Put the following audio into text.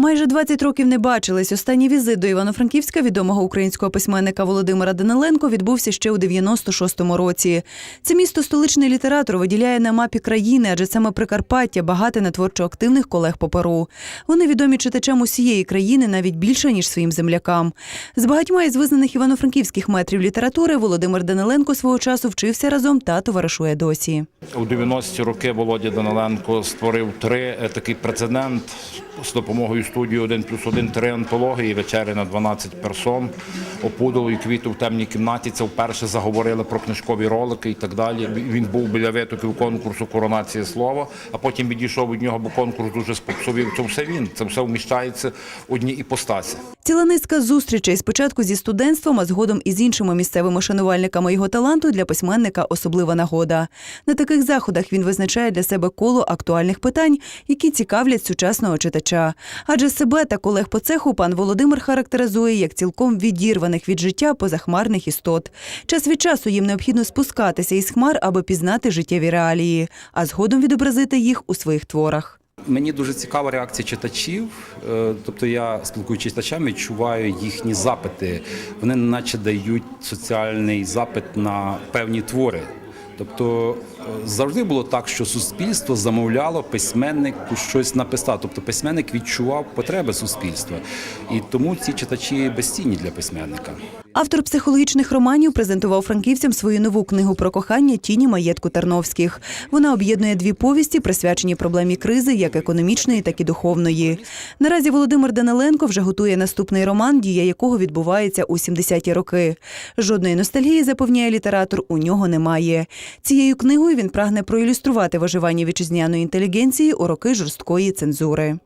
Майже 20 років не бачились. Останній візит до Івано-Франківська відомого українського письменника Володимира Даниленко відбувся ще у 96-му році. Це місто столичний літератор виділяє на мапі країни, адже саме Прикарпаття багате на творчо активних колег по Перу. Вони відомі читачам усієї країни навіть більше ніж своїм землякам. З багатьма із визнаних івано-франківських метрів літератури Володимир Даниленко свого часу вчився разом та товаришує досі. У 90-ті роки Володя Даниленко створив три е, такий прецедент з допомогою студії 1 плюс 1 три антології, вечері на 12 персон, опудало і квіту в темній кімнаті. Це вперше заговорили про книжкові ролики і так далі. Він був біля витоків конкурсу Коронація слова, а потім відійшов від нього, бо конкурс дуже спопсовів. Це все він. Це все вміщається в одній іпостасі. Ціла низка зустрічей спочатку зі студентством, а згодом із іншими місцевими шанувальниками його таланту для письменника особлива нагода. На таких заходах він визначає для себе коло актуальних питань, які цікавлять сучасного читача. Адже себе та колег по цеху пан Володимир характеризує як цілком відірваних від життя позахмарних істот. Час від часу їм необхідно спускатися із хмар, аби пізнати життєві реалії, а згодом відобразити їх у своїх творах. Мені дуже цікава реакція читачів. Е, Тобто я спілкуючись з читачами, відчуваю їхні запити. Вони наче дають соціальний запит на певні твори. Тобто е, завжди було так, що суспільство замовляло письменнику щось написати. Тобто письменник відчував потреби суспільства. І тому ці читачі безцінні для письменника. Автор психологічних романів презентував франківцям свою нову книгу про кохання тіні маєтку Тарновських. Вона об'єднує дві повісті, присвячені проблемі кризи, як економічної, так і духовної. Наразі Володимир Даниленко вже готує наступний роман, дія якого відбувається у 70-ті роки. Жодної ностальгії, запевняє літератор, у нього немає. Цією книгою він прагне проілюструвати виживання вітчизняної інтелігенції у роки жорсткої цензури.